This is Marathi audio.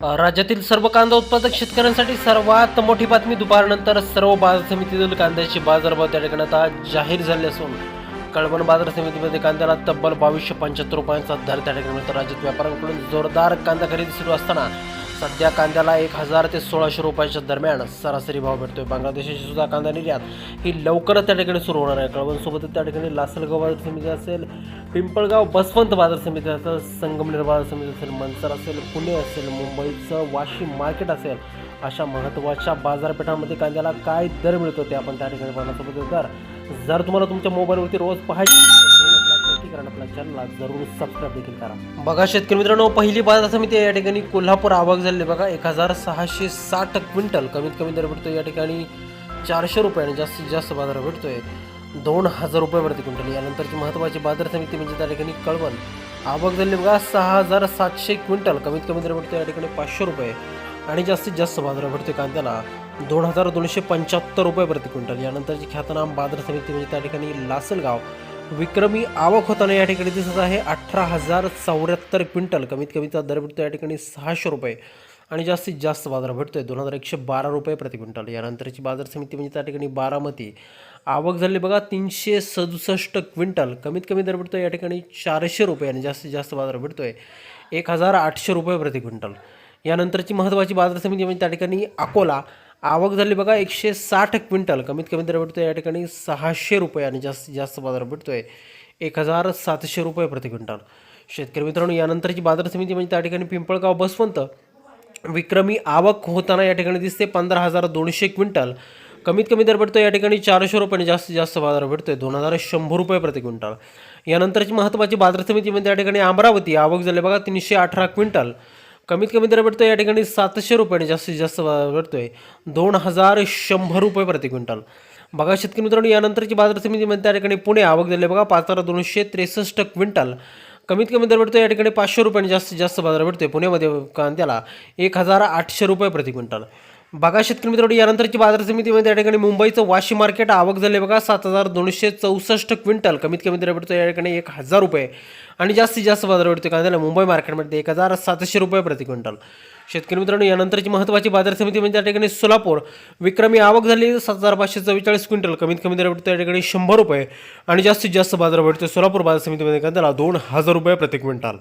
राज्यातील सर्व कांदा उत्पादक शेतकऱ्यांसाठी सर्वात मोठी बातमी दुपारनंतर सर्व बाजार समितीतील कांद्याचे बाजारभाव त्या ठिकाणी आता जाहीर झाले असून कळवण बाजार समितीमध्ये कांद्याला तब्बल बावीसशे पंच्याहत्तर रुपयांचा दर त्या ठिकाणी मिळतो. राज्यात व्यापाऱ्यांकडून जोरदार कांदा खरेदी सुरू असताना सध्या कांद्याला एक हजार ते सोळाशे रुपयाच्या दरम्यान सरासरी भाव भेटतोय बांगलादेशाची सुद्धा कांदा निर्यात ही लवकरच त्या ठिकाणी सुरू होणार आहे. कळवणसोबतच त्या ठिकाणी लासलगाव बाजार समिती असेल पिंपळगाव बसवंत बाजार समिती असेल संगमनेर बाजार समिती असेल मनसर असेल पुणे असेल मुंबईचं वाशिम मार्केट असेल अशा महत्त्वाच्या बाजारपेठांमध्ये कांद्याला काय दर मिळतो ते आपण त्या ठिकाणी पाहण्यासोबत दर जर तुम्हाला तुमच्या मोबाईलवरती रोज पाहायचे असेल आपल्या चॅनलला जरूर सबस्क्राईब देखील करा. बघा शेतकरी मित्रांनो पहिली बाजार समिती या ठिकाणी. कोल्हापूर आवक झालेली बघा. एक हजार सहाशे साठ क्विंटल कमीत कमी दर भेटतो या ठिकाणी चारशे रुपये आणि जास्तीत जास्त बाजार भेटतोय. दोन हजार रुपये प्रति क्विंटल. यानंतरची महत्त्वाची बाजार समिती म्हणजे त्या ठिकाणी कळवण. आवक झाली बघा. सहा हजार सातशे क्विंटल कमीत कमी दर भेटतो या ठिकाणी पाचशे रुपये. आणि जास्तीत जास्त बाजार भेटतो कांद्याला दोन हजार दोनशे पंच्याहत्तर रुपये प्रति क्विंटल. यानंतरची ख्यातनाम बाजार समिती म्हणजे त्या ठिकाणी लासलगाव. विक्रमी आवक होताना या ठिकाणी दिसत आहे. अठरा हजार चौऱ्याहत्तर क्विंटल कमीत कमीचा दर भेटतो या ठिकाणी सहाशे रुपये आणि जास्तीत जास्त बाजार भेटतोय. दोन हजार एकशे बारा रुपये प्रति क्विंटल. यानंतरची बाजार समिती म्हणजे त्या ठिकाणी बारामती. आवक झाली बघा तीनशे सदुसष्ट क्विंटल. कमीत कमी दर भेटतोय या ठिकाणी चारशे रुपये आणि जास्तीत जास्त बाजार भेटतोय एक हजार आठशे रुपये प्रति क्विंटल. यानंतरची महत्त्वाची बाजार समिती म्हणजे त्या ठिकाणी अकोला. आवक झाली बघा एकशे साठ क्विंटल. कमीत कमी दर भेटतो या ठिकाणी सहाशे रुपये आणि जास्तीत जास्त बाजार भेटतोय. एक हजार सातशे रुपये प्रति क्विंटल. शेतकरी मित्रांनो यानंतरची बाजार समिती म्हणजे त्या ठिकाणी पिंपळगाव बसवंत. विक्रमी आवक होताना या ठिकाणी दिसते पंधरा हजार दोनशे क्विंटल. कमीत कमी दर भेटतो या ठिकाणी चारशे रुपये आणि जास्तीत जास्त बाजार भेटतोय दोन हजार शंभर रुपये प्रति क्विंटल. यानंतरची महत्त्वाची बाजार समिती म्हणजे त्या ठिकाणी अमरावती. आवक झाली बघा तीनशे अठरा क्विंटल. कमीत कमी दर भेटतो या ठिकाणी सातशे रुपयाने जास्तीत जास्त बाजार भेटतोय. दोन हजार शंभर रुपये प्रति क्विंटल. बघा शेतकरी मित्रांनो यानंतरची बाजार समितीमध्ये त्या ठिकाणी पुणे आवक झाली बघा पाच हजार दोनशे त्रेसष्ट क्विंटल. कमीत कमी दर भेटतो या ठिकाणी पाचशे रुपयाने जास्तीत जास्त बाजार भेटतोय पुण्यामध्ये कांद्याला. एक हजार आठशे रुपये प्रति क्विंटल. बघा शेतकरी मित्रांनो यानंतरची बाजार समितीमध्ये या ठिकाणी मुंबईचं वाशी मार्केट आवक झाले. बघा सात हजार दोनशे चौसष्ट क्विंटल कमीत कमी दर भेटतो या ठिकाणी एक हजार रुपये. आणि जास्तीत जास्त बाजार भेटतो कांद्याला मुंबई मार्केटमध्ये एक हजार सातशे रुपये प्रति क्विंटल. शेतकरी मित्रांनो यानंतरची महत्त्वाची बाजार समिती म्हणजे या ठिकाणी सोलापूर. विक्रमी आवक झाली सात हजार पाचशे चव्वेचाळीस क्विंटल कमीत कमी दर भेटतो या ठिकाणी शंभर रुपये. आणि जास्तीत जास्त बाजार भेटतो सोलापूर बाजार समितीमध्ये कांद्याला दोन हजार रुपये प्रति क्विंटल.